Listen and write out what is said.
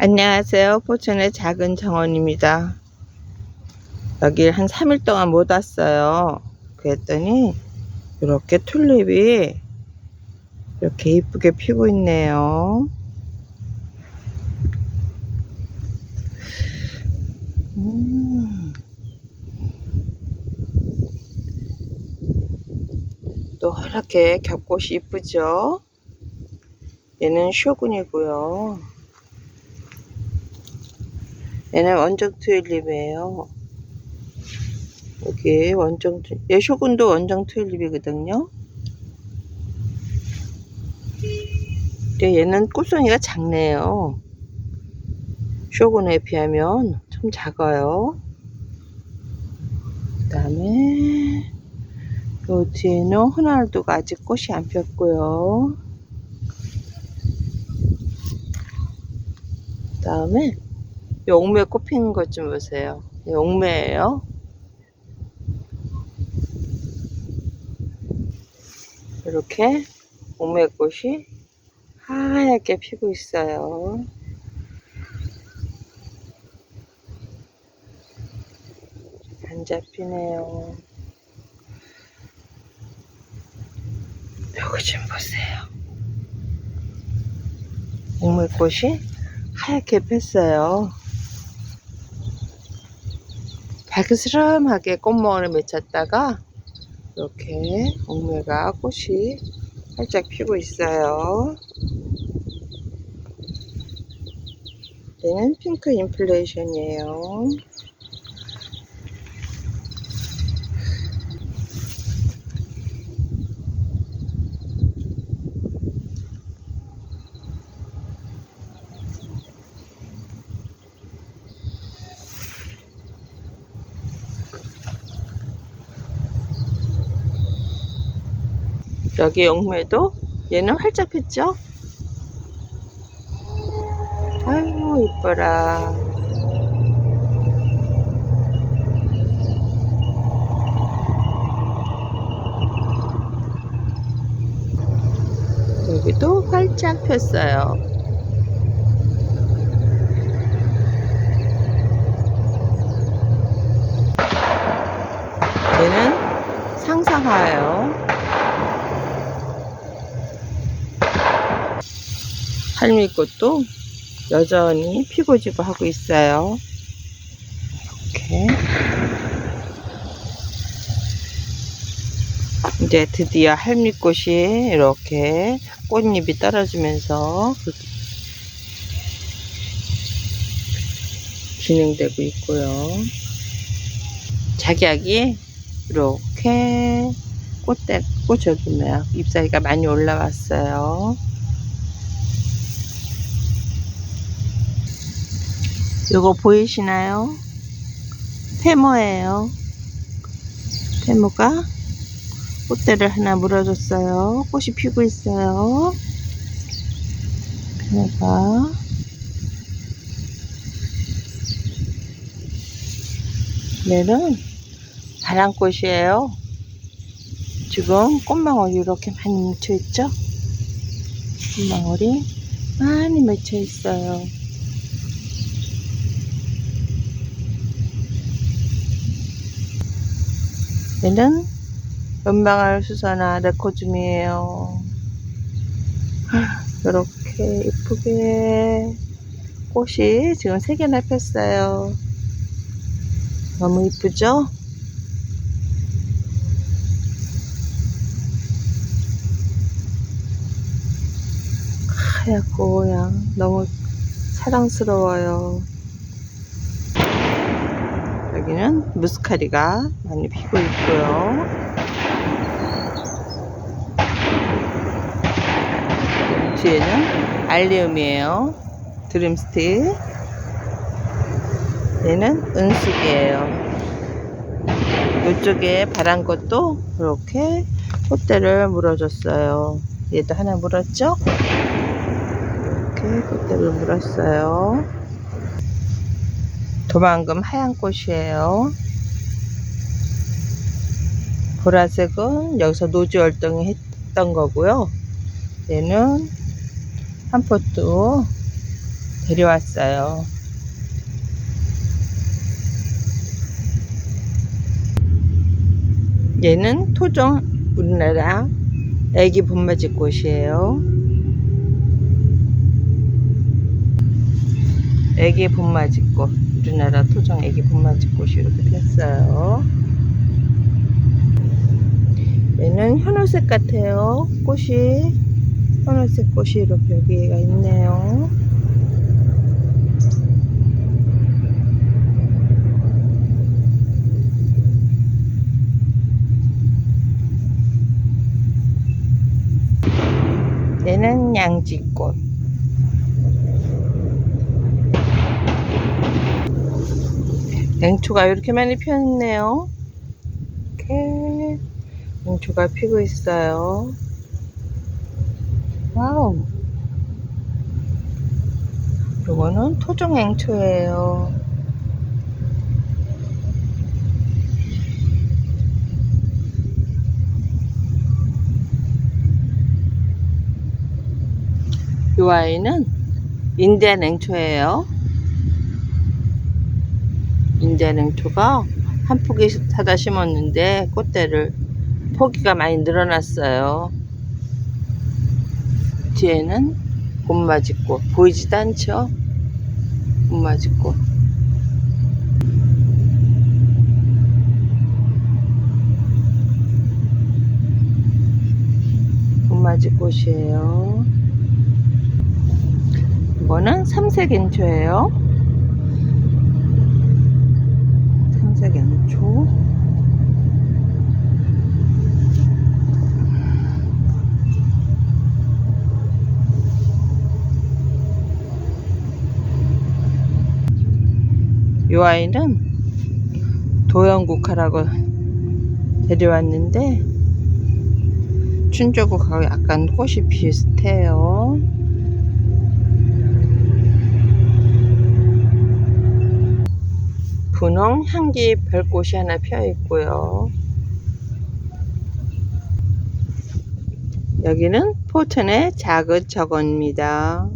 안녕하세요. 포천의 작은 정원입니다. 여기 한 3일 동안 못 왔어요. 그랬더니 이렇게 튤립이 이렇게 이쁘게 피고 있네요. 음. 또 이렇게 겹꽃이 이쁘죠? 얘는 쇼군이고요. 얘는 원정 튤립이에요. 여기 원정 튤- 얘 쇼군도 원정 튤립이거든요. 근데 얘는 꽃송이가 작네요. 쇼군에 비하면 좀 작아요. 그 다음에 요 뒤에는 호날두가 아직 꽃이 안 폈고요. 그 다음에 이 옥매 꽃 피는 것좀 보세요. 이 옥매예요. 이렇게 옥매 꽃이 하얗게 피고 있어요. 안 잡히네요. 여기 좀 보세요. 옥매꽃이 하얗게 폈어요. 발그스름하게 꽃멍울을 맺혔다가 이렇게 옥매가 꽃이 살짝 피고 있어요. 얘는 핑크 인플레이션이에요. 여기 옥매도 얘는 활짝 폈죠? 아이고 이뻐라. 여기도 활짝 폈어요. 얘는 상상하예요 할미꽃도 여전히 피고 지고 하고 있어요. 이렇게. 이제 드디어 할미꽃이 이렇게 꽃잎이 떨어지면서 진행되고 있고요. 작약이 이렇게 꽃대, 꽃 저기 뭐야, 잎사귀가 많이 올라왔어요. 요거 보이시나요? 페모예요. 페모가 꽃대를 하나 물어줬어요. 꽃이 피고 있어요. 페모가 얘는 바람꽃이에요. 지금 꽃망울이 이렇게 많이 묻혀있죠? 꽃망울이 많이 맺혀있어요. 얘는 연방알 수사나 레코즘이에요. 이렇게 이쁘게 꽃이 지금 세 개나 폈어요. 너무 이쁘죠? 하얗고 그냥 너무 사랑스러워요. 여기는 무스카리가 많이 피고 있고요. 뒤에는 알리움이에요. 드림스틱. 얘는 은숙이에요. 이쪽에 바람꽃도 이렇게 꽃대를 물어줬어요. 얘도 하나 물었죠? 이렇게 꽃대를 물었어요. 도망금 하얀 꽃이에요. 보라색은 여기서 노지 활동이 했던 거고요. 얘는 한 포트 데려왔어요. 얘는 토종 우리나라 애기 봄맞이 꽃이에요. 애기 봄맞이 꽃. 우리나라 토종 애기 봄맞이 꽃이 이렇게 됐어요. 얘는 현우색 같아요. 꽃이. 현우색 꽃이 이렇게 여기가 있네요. 얘는 양지꽃. 냉초가 이렇게 많이 피었네요. 이렇게 냉초가 피고 있어요. 와우. 요거는 토종 냉초예요. 이 아이는 인디아 냉초예요. 인디아 냉초가 한 포기 사다 심었는데 꽃대를 포기가 많이 늘어났어요. 뒤에는 봄맞이꽃 보이지도 않죠? 봄맞이꽃 봄맞이꽃이에요. 이거는 삼색연초예요. 삼색연초. 이 아이는 도영국화라고 데려왔는데 춘조국하고 약간 꽃이 비슷해요. 분홍 향기 별꽃이 하나 피어 있고요. 여기는 포천의 작은 저건입니다.